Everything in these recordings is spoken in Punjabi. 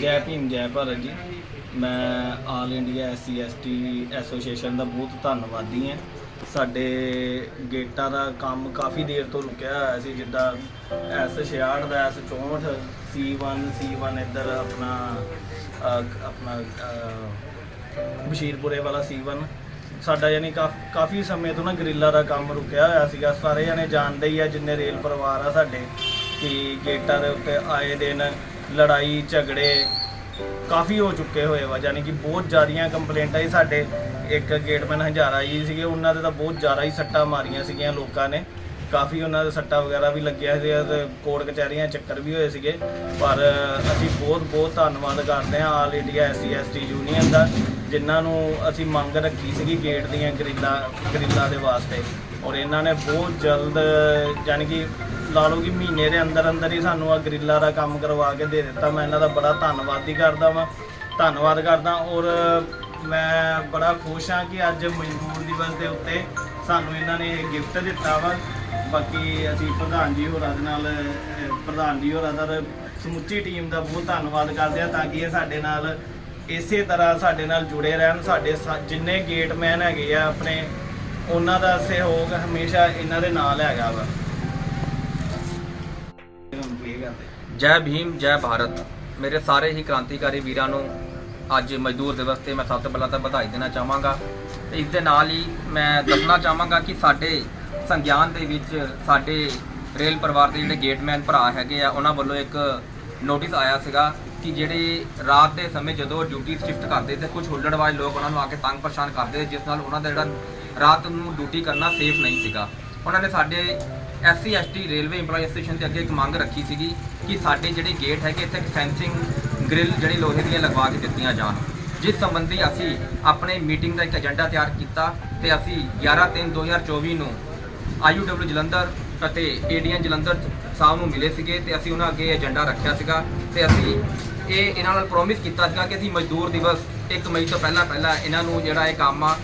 ਜੈ ਭੀਮ, ਜੈ ਭਾਰਤ ਜੀ। ਮੈਂ all India SC ST association ਦਾ ਬਹੁਤ ਧੰਨਵਾਦੀ ਹਾਂ। ਸਾਡੇ ਗੇਟਾਂ ਦਾ ਕੰਮ ਕਾਫੀ ਦੇਰ ਤੋਂ ਰੁਕਿਆ ਹੋਇਆ ਸੀ, ਜਿੱਦਾਂ ਐਸ 66 ਦਾ, ਐਸ 64 C1 C1 ਇੱਧਰ ਆਪਣਾ ਆਪਣਾ ਬਸ਼ੀਰਪੁਰੇ ਵਾਲਾ C1 ਸਾਡਾ ਯਾਨੀ ਕਾਫ- ਕਾਫੀ ਸਮੇਂ ਤੋਂ ਨਾ ਗਰਿੱਲਾ ਦਾ ਕੰਮ ਰੁਕਿਆ ਹੋਇਆ ਸੀਗਾ। ਸਾਰੇ ਜਣੇ ਜਾਣਦੇ ਹੀ ਆ, ਜਿੰਨੇ ਰੇਲ ਪਰਿਵਾਰ ਆ ਸਾਡੇ, ਕਿ ਗੇਟਾਂ ਦੇ ਉੱਤੇ ਆਏ ਦਿਨ ਲੜਾਈ, ਝਗੜੇ ਕਾਫੀ ਹੋ ਚੁੱਕੇ ਹੋਏ ਵਾ ਯਾਨੀ ਕਿ ਬਹੁਤ ਜ਼ਿਆਦੀਆਂ ਕੰਪਲੇਂਟਾਂ ਹੀ ਸਾਡੇ। ਇੱਕ ਗੇਟਮੈਨ ਹਜ਼ਾਰਾ ਜੀ ਸੀਗੇ, ਉਹਨਾਂ ਦੇ ਤਾਂ ਬਹੁਤ ਜ਼ਿਆਦਾ ਹੀ ਸੱਟਾਂ ਮਾਰੀਆਂ ਸੀਗੀਆਂ ਲੋਕਾਂ ਨੇ। ਕਾਫੀ ਉਹਨਾਂ ਦੇ ਸੱਟਾ ਵਗੈਰਾ ਵੀ ਲੱਗਿਆ ਸੀ ਤੇ ਕੋਰਟ ਕਚਹਿਰੀਆਂ ਚੱਕਰ ਵੀ ਹੋਏ ਸੀਗੇ। ਪਰ ਅਸੀਂ ਬਹੁਤ ਬਹੁਤ ਧੰਨਵਾਦ ਕਰਦੇ ਹਾਂ all India SC ST union ਦਾ, ਜਿਨ੍ਹਾਂ ਨੂੰ ਅਸੀਂ ਮੰਗ ਰੱਖੀ ਸੀਗੀ ਗੇਟ ਦੀਆਂ ਗਰਿੱਲਾਂ ਗਰਿੱਲਾਂ ਦੇ ਵਾਸਤੇ। ਔਰ ਇਹਨਾਂ ਨੇ ਬਹੁਤ ਜਲਦ, ਯਾਨੀ ਕਿ ਲਾ ਲਓ ਕਿ ਮਹੀਨੇ ਦੇ ਅੰਦਰ ਅੰਦਰ ਹੀ ਸਾਨੂੰ ਆ ਗਰਿੱਲਾਂ ਦਾ ਕੰਮ ਕਰਵਾ ਕੇ ਦੇ ਦਿੱਤਾ। ਮੈਂ ਇਹਨਾਂ ਦਾ ਬੜਾ ਧੰਨਵਾਦੀ ਕਰਦਾ ਵਾਂ। ਧੰਨਵਾਦ ਕਰਦਾ ਔਰ ਮੈਂ ਬੜਾ ਖੁਸ਼ ਹਾਂ ਕਿ ਅੱਜ ਮਜ਼ਦੂਰ ਦਿਵਸ ਦੇ ਉੱਤੇ ਸਾਨੂੰ ਇਹਨਾਂ ਨੇ ਇਹ ਗਿਫਟ ਦਿੱਤਾ ਵਾ। ਬਾਕੀ ਅਸੀਂ ਪ੍ਰਧਾਨ ਜੀ ਹੋਰਾਂ ਦੇ ਨਾਲ ਪ੍ਰਧਾਨ ਜੀ ਹੋਰਾਂ ਦਾ ਸਮੁੱਚੀ ਟੀਮ ਦਾ ਬਹੁਤ ਧੰਨਵਾਦ ਕਰਦੇ ਹਾਂ ਤਾਂ ਕਿ ਇਹ ਸਾਡੇ ਨਾਲ ਇਸੇ ਤਰ੍ਹਾਂ ਸਾਡੇ ਨਾਲ ਜੁੜੇ ਰਹਿਣ। ਸਾਡੇ ਸਾ- ਜਿੰਨੇ ਗੇਟਮੈਨ ਹੈਗੇ ਆ ਆਪਣੇ ਉਹਨਾਂ ਦਾ ਸਹਿਯੋਗ ਹਮੇਸ਼ਾ ਇਹਨਾਂ ਦੇ ਨਾਲ ਹੈਗਾ ਵਾ। ਜੈ ਭੀਮ, ਜੈ ਭਾਰਤ। ਮੇਰੇ ਸਾਰੇ ਹੀ ਕ੍ਰਾਂਤੀਕਾਰੀ ਵੀਰਾਂ ਨੂੰ ਅੱਜ ਮਜ਼ਦੂਰ ਦਿਵਸ ਤੇ ਮੈਂ ਸਭ ਤੋਂ ਪਹਿਲਾਂ ਤਾਂ ਵਧਾਈ ਦੇਣਾ ਚਾਹਾਂਗਾ। ਤੇ ਇਸ ਦੇ ਨਾਲ ਹੀ ਮੈਂ ਦੱਸਣਾ ਚਾਹਾਂਗਾ ਕਿ ਸਾਡੇ ਸੰਗਿਆਨ ਦੇ ਵਿੱਚ ਸਾਡੇ ਰੇਲ ਪਰਿਵਾਰ ਦੇ ਜਿਹੜੇ ਗੇਟਮੈਨ ਭਰਾ ਹੈਗੇ ਆ, ਉਹਨਾਂ ਵੱਲੋਂ ਇੱਕ ਨੋਟਿਸ ਆਇਆ ਸੀਗਾ ਕਿ ਜਿਹੜੇ ਰਾਤ ਦੇ ਸਮੇਂ ਜਦੋਂ ਡਿਊਟੀ ਸ਼ਿਫਟ ਕਰਦੇ ਤੇ ਕੁਝ ਹੁੱਲੜਬਾਜ਼ ਲੋਕ ਉਹਨਾਂ ਨੂੰ ਆ ਕੇ ਤੰਗ ਪਰੇਸ਼ਾਨ ਕਰਦੇ, ਜਿਸ ਨਾਲ ਉਹਨਾਂ ਦਾ ਜਿਹੜਾ ਰਾਤ ਨੂੰ ਡਿਊਟੀ ਕਰਨਾ ਸੇਫ ਨਹੀਂ ਸੀਗਾ। ਉਹਨਾਂ ਨੇ ਸਾਡੇ SC ST railway EMPLOYE association ਦੇ ਅੱਗੇ ਇੱਕ ਮੰਗ ਰੱਖੀ ਸੀਗੀ ਕਿ ਸਾਡੇ ਜਿਹੜੇ ਗੇਟ ਹੈਗੇ, ਇੱਥੇ ਫੈਂਸਿੰਗ ਗ੍ਰਿਲ ਜਿਹੜੀ ਲੋਹੇ ਦੀਆਂ ਲਗਵਾ ਕੇ ਦਿੱਤੀਆਂ ਜਾਣ। ਜਿਸ ਸੰਬੰਧੀ ਅਸੀਂ ਆਪਣੇ ਮੀਟਿੰਗ ਦਾ ਇੱਕ ਏਜੰਡਾ ਤਿਆਰ ਕੀਤਾ ਤੇ ਅਸੀਂ 11/3/2024 ਨੂੰ ਆਈਯੂਡਬਲਯੂ ਜਲੰਧਰ ਅਤੇ ਏਡੀਐਨ ਜਲੰਧਰ ਸਾਹਿਬ ਨੂੰ ਮਿਲੇ ਸੀਗੇ ਤੇ ਅਸੀਂ ਉਹਨਾਂ ਅੱਗੇ ਏਜੰਡਾ ਰੱਖਿਆ ਸੀਗਾ ਤੇ ਅਸੀਂ ਇਹ ਇਹਨਾਂ ਨਾਲ ਪ੍ਰੋਮਿਸ ਕੀਤਾ ਸੀਗਾ ਕਿ ਅਸੀਂ ਮਜ਼ਦੂਰ ਦਿਵਸ 1 ਮਈ ਤੋਂ ਪਹਿਲਾਂ ਪਹਿਲਾਂ ਇਹਨਾਂ ਨੂੰ ਜਿਹੜਾ ਇਹ ਕੰਮ ਆ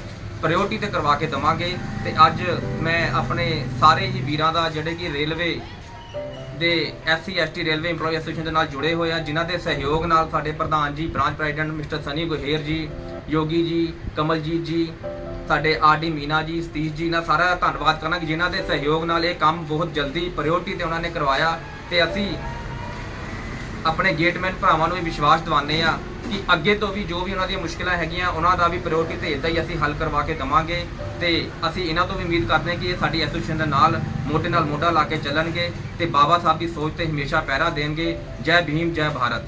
ਪ੍ਰਾਇੋਰਟੀ ਤੇ ਕਰਵਾ ਕੇ ਦਵਾਂਗੇ ਤੇ ਅੱਜ ਮੈਂ ਆਪਣੇ ਸਾਰੇ ਹੀ ਵੀਰਾਂ ਦਾ ਜਿਹੜੇ ਕਿ ਰੇਲਵੇ ਦੇ SC ST railway EMPLOYE association ਦੇ ਨਾਲ ਜੁੜੇ ਹੋਏ ਆ, ਜਿਨ੍ਹਾਂ ਦੇ ਸਹਿਯੋਗ ਨਾਲ ਸਾਡੇ ਪ੍ਰਧਾਨ ਜੀ branch president mister Sunny Guher ji, Yogi ji, Kamaljit ਜੀ, ਸਾਡੇ ਆਰਡੀ ਮੀਨਾ ਜੀ, ਸਤੀਸ਼ ਜੀ ਨਾਲ ਸਾਰਾ ਦਾ ਧੰਨਵਾਦ ਕਰਾਂਗੇ, ਜਿਨ੍ਹਾਂ ਦੇ ਸਹਿਯੋਗ ਨਾਲ ਇਹ ਕੰਮ ਬਹੁਤ ਜਲਦੀ ਪ੍ਰਾਇੋਰਟੀ ਤੇ ਉਹਨਾਂ ਨੇ ਕਰਵਾਇਆ ਤੇ ਅਸੀਂ ਆਪਣੇ ਗੇਟਮੈਨ ਭਰਾਵਾਂ ਨੂੰ ਵੀ ਵਿਸ਼ਵਾਸ ਦਿਵਾਉਂਦੇ ਆ ਕਿ ਅੱਗੇ ਤੋਂ ਵੀ ਜੋ ਵੀ ਉਹਨਾਂ ਦੀਆਂ ਮੁਸ਼ਕਲਾਂ ਹੈਗੀਆਂ, ਉਹਨਾਂ ਦਾ ਵੀ ਪ੍ਰਾਇੋਰਟੀ ਤੇ ਇਦਾਂ ਹੀ ਅਸੀਂ ਹੱਲ ਕਰਵਾ ਕੇ ਦਵਾਂਗੇ ਤੇ ਅਸੀਂ ਇਹਨਾਂ ਤੋਂ ਵੀ ਉਮੀਦ ਕਰਦੇ ਹਾਂ ਕਿ ਇਹ ਸਾਡੀ ਐਸੋਸੀਏਸ਼ਨ ਦੇ ਨਾਲ ਮੋਢੇ ਨਾਲ ਮੋਢਾ ਲਾ ਕੇ ਚੱਲਣਗੇ ਤੇ ਬਾਬਾ ਸਾਹਿਬ ਦੀ ਸੋਚ ਤੇ ਹਮੇਸ਼ਾ ਪਹਿਰਾ ਦੇਣਗੇ। ਜੈ ਭੀਮ, ਜੈ ਭਾਰਤ।